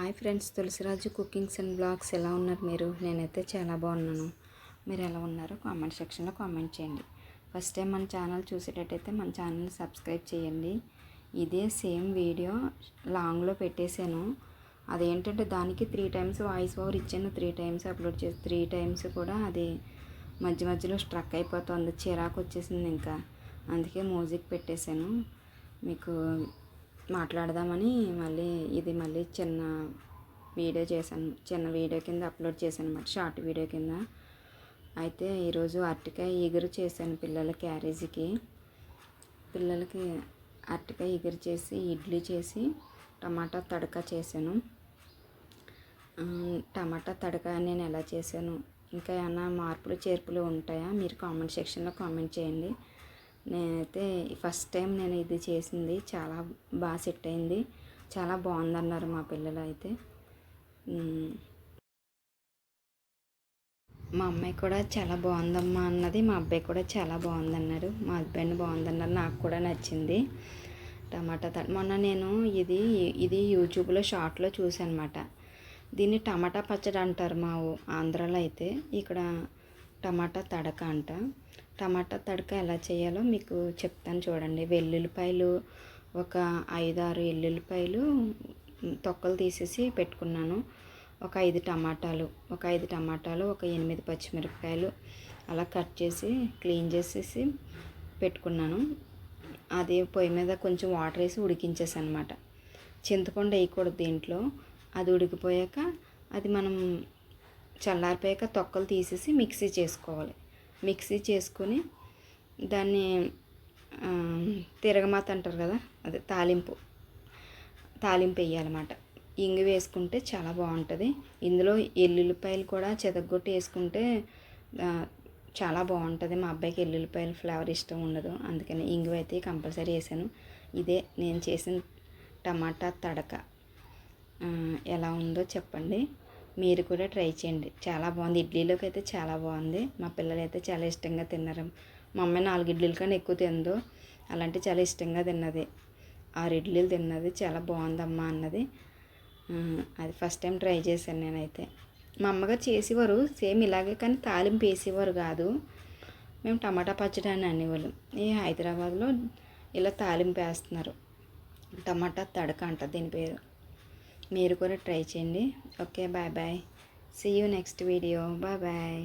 Hi friends Tulasiraju cookings and blogs ఎలా ఉన్నారు మీరు? నేనైతే చాలా బాగున్నాను. మీరు ఎలా ఉన్నారో కామెంట్ సెక్షన్లో కామెంట్ చేయండి. ఫస్ట్ టైం మన ఛానల్ చూసేటట్టయితే మన ఛానల్ని సబ్స్క్రైబ్ చేయండి. ఇదే సేమ్ వీడియో లాంగ్లో పెట్టేశాను. అదేంటంటే దానికి త్రీ టైమ్స్ వాయిస్ ఓవర్ ఇచ్చాను. త్రీ టైమ్స్ అప్లోడ్ చేసి త్రీ టైమ్స్ కూడా అది మధ్య మధ్యలో స్ట్రక్ అయిపోతుంది. చిరాకు వచ్చేసింది ఇంకా. అందుకే మ్యూజిక్ పెట్టేశాను. మీకు మాట్లాడదామని మళ్ళీ ఇది మళ్ళీ చిన్న వీడియో చేశాను. చిన్న వీడియో కింద అప్లోడ్ చేశాను అనమాట షార్ట్ వీడియో కింద. అయితే ఈరోజు అరటికాయ ఎగురు చేశాను పిల్లల క్యారేజీకి. పిల్లలకి అరటికాయ ఎగురు చేసి ఇడ్లీ చేసి టమాటా తడక చేశాను. టమాటా తడక నేను ఎలా చేశాను? ఇంకా ఏమైనా మార్పులు చేర్పులు ఉంటాయా? మీరు కామెంట్ సెక్షన్లో కామెంట్ చేయండి. నేనైతే ఫస్ట్ టైం నేను ఇది చేసింది. చాలా బాగా సెట్ అయింది. చాలా బాగుందన్నారు మా పిల్లలు అయితే. మా అమ్మాయి కూడా చాలా బాగుందమ్మా అన్నది. మా అబ్బాయి కూడా చాలా బాగుందన్నారు. మా హస్బెండ్ బాగుందన్నారు. నాకు కూడా నచ్చింది. టమాటా తడ మొన్న నేను ఇది ఇది యూట్యూబ్లో షార్ట్లో చూసాను అనమాట దీన్ని టమాటా పచ్చడి అంటారు మా ఊ- ఆంధ్రాలో అయితే. ఇక్కడ టమాటా తడక అంట. టమాటా తడక ఎలా చేయాలో మీకు చెప్తాను చూడండి. వెల్లుల్లిపాయలు ఒక ఐదారు ఎల్లుల్లిపాయలు తొక్కలు తీసేసి పెట్టుకున్నాను. ఒక ఐదు టమాటాలు ఒక ఐదు టమాటాలు ఒక ఎనిమిది పచ్చిమిరపకాయలు అలా కట్ చేసి క్లీన్ చేసేసి పెట్టుకున్నాను. అది పొయ్యి మీద కొంచెం వాటర్ వేసి ఉడికించేసాను అనమాట చింతపండు వేయకూడదు దీంట్లో. అది ఉడికిపోయాక అది మనం చల్లారిపోయాక తొక్కలు తీసేసి మిక్సీ చేసుకోవాలి. మిక్సీ చేసుకొని దాన్ని తిరగమాత అంటారు కదా అదే తాలింపు తాలింపు వేయాలన్నమాట. ఇంగు వేసుకుంటే చాలా బాగుంటుంది. ఇందులో ఎల్లుల్లిపాయలు కూడా చెదగొట్టి వేసుకుంటే చాలా బాగుంటుంది. మా అబ్బాయికి ఎల్లుల్లిపాయల ఫ్లేవర్ ఇష్టం ఉండదు. అందుకని ఇంగు అయితే కంపల్సరీ వేసాను. ఇదే నేను చేసిన టమాటా తడక. ఎలా ఉందో చెప్పండి. మీరు కూడా ట్రై చేయండి. చాలా బాగుంది. ఇడ్లీలోకి అయితే చాలా బాగుంది. మా పిల్లలు అయితే చాలా ఇష్టంగా తిన్నారు. మా అమ్మాయి నాలుగు ఇడ్లీలు కన్నా ఎక్కువ తిందో అలాంటి చాలా ఇష్టంగా తిన్నది. ఆరు ఇడ్లీలు తిన్నది. చాలా బాగుందమ్మా అన్నది. అది ఫస్ట్ టైం ట్రై చేశాను నేనైతే. మా అమ్మగారు చేసేవారు సేమ్ ఇలాగే కానీ తాలింపు వేసేవారు కాదు. మేము టమాటా పచ్చడి అని అనేవాళ్ళం. ఈ హైదరాబాద్లో ఇలా తాలింపు వేస్తున్నారు. టమాటా తడక అంట దీని పేరు. మీరు కూడా ట్రై చేయండి. Okay bye bye. See you next video bye bye